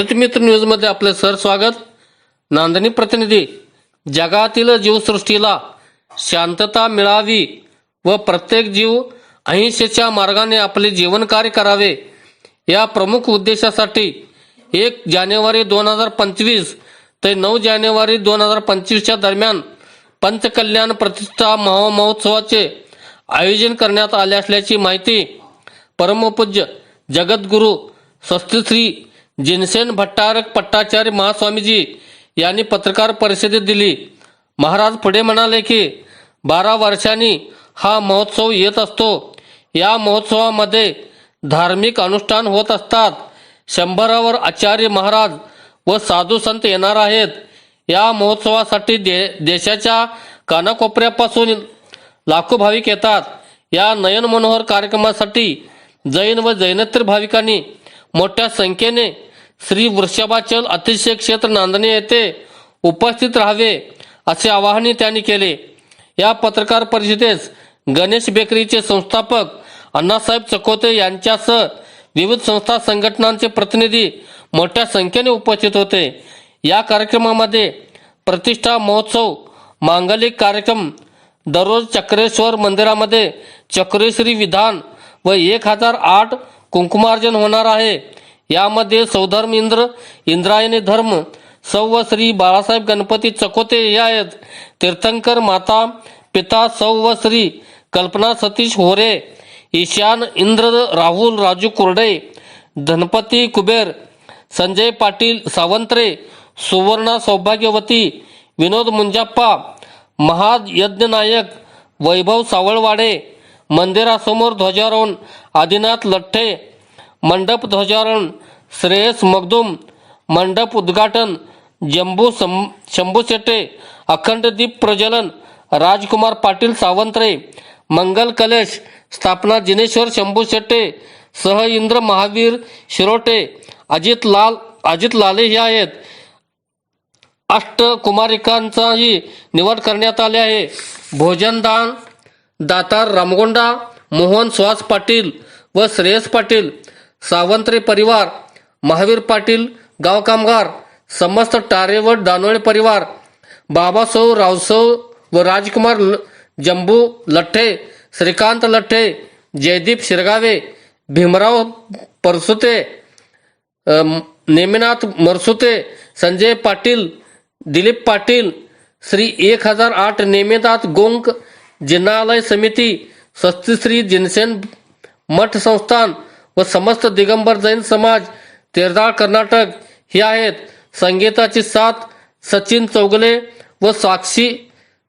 मित्र न्यूजमध्ये आपले सर स्वागत. नांदणी प्रतिनिधी जगातील जीवसृष्टीला शांतता मिळावी व प्रत्येक जीव अहिंसेच्या मार्गाने आपले जीवनकार्य करावे या प्रमुख उद्देशासाठी एक जानेवारी दोन हजार पंचवीस ते नऊ जानेवारी दोन हजार पंचवीसच्या दरम्यान पंचकल्याण प्रतिष्ठा महामहोत्सवाचे आयोजन करण्यात आले असल्याची माहिती परमपूज्य जगद्गुरु स्वस्तिश्री जिनसेन भट्टारक पट्टाचार्य महास्वामीजी यांनी पत्रकार परिषदेत दिली. महाराज पुढे म्हणाले की बारा वर्षांनी हा महोत्सव येत असतो. या महोत्सवामध्ये धार्मिक अनुष्ठान होत असतात. शंभरावर आचार्य महाराज व साधू संत येणार आहेत. या महोत्सवासाठी दे देशाच्या कानाकोपऱ्यापासून लाखो भाविक येतात. या नयन मनोहर कार्यक्रमासाठी जैन व जैनत्र भाविकांनी मोठ्या संख्येने श्री वृषभाचल अतिशय क्षेत्र नांदणे येथे उपस्थित राहावे असे आवाहनही त्यांनी केले. या पत्रकार परिषदेस गणेश बेकरीचे संस्थापक अण्णासाहेब चकोते यांच्यासह विविध संस्था संघटनांचे प्रतिनिधी मोठ्या संख्येने उपस्थित होते. या कार्यक्रमामध्ये प्रतिष्ठा महोत्सव मांगलिक कार्यक्रम दररोज चक्रेश्वर मंदिरामध्ये चक्रेश्वरी विधान व एक हजार आठ कुंकुमार्जन होणार आहे. यामध्ये सौधर्म इंद्र इंद्रायणी धर्म सौ श्री बाळासाहेब गणपती चकोते या आहेत तीर्थंकर माता पिता सौ श्री कल्पना सतीश होरे ईशान इंद्र राहुल राजू कुर्डे धनपती कुबेर संजय पाटील सावंत्रे सुवर्णा सौभाग्यवती विनोद मुंजाप्पा महाद यज्ञनायक वैभव सावळवाडे मंदिरासमोर ध्वजारोहण आदिनाथ लठ्ठे मंडप ध्वजारोहण श्रेयस मगदुम मंडप उद्घाटन जंबू सं शंभू शेट्टे अखंड दीप प्रज्वलन राजकुमार पाटील सावंतरे मंगल कलेश स्थापना जिनेश्वर शंभू शेट्टे सह इंद्र महावीर शिरोटे अजित लाल अजित लाले हे आहेत. अष्ट कुमारिकांचाही निवड करण्यात आली आहे. भोजनदान दातार रामगोंडा मोहन सुहास पाटील व श्रेयस पाटील सावंत्रे परिवार महावीर पाटील गाव कामगार समस्त टारे व दानोळे परिवार बाबासाहेब रावसव व राजकुमार ल- जंबू लठ्ठे श्रीकांत लठ्ठे जयदीप शिरगावे भीमराव परसुते नेमिनाथ मरसुते संजय पाटील दिलीप पाटील श्री एक हजार आठ नेमिनाथ गोंक जिनालय समिती स्वस्तिश्री जिनसेन मठ संस्थान व समस्त दिगंबर जैन समाज तेरदाळ कर्नाटक हे आहेत संगीताची साथ सचिन चौगले व साक्षी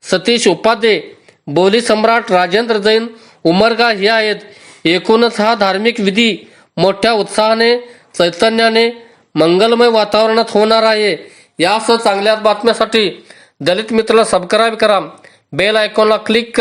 सतीश उपाध्ये. बोली सम्राट राजेंद्र जैन उमरगा हे आहेत. एकूणच हा धार्मिक विधी मोठ्या उत्साहाने चैतन्याने मंगलमय वातावरणात होणार आहे. यासह चांगल्या बातम्यासाठी दलित मित्राला सबस्क्राईब करा. बेल आयकॉनला क्लिक करा.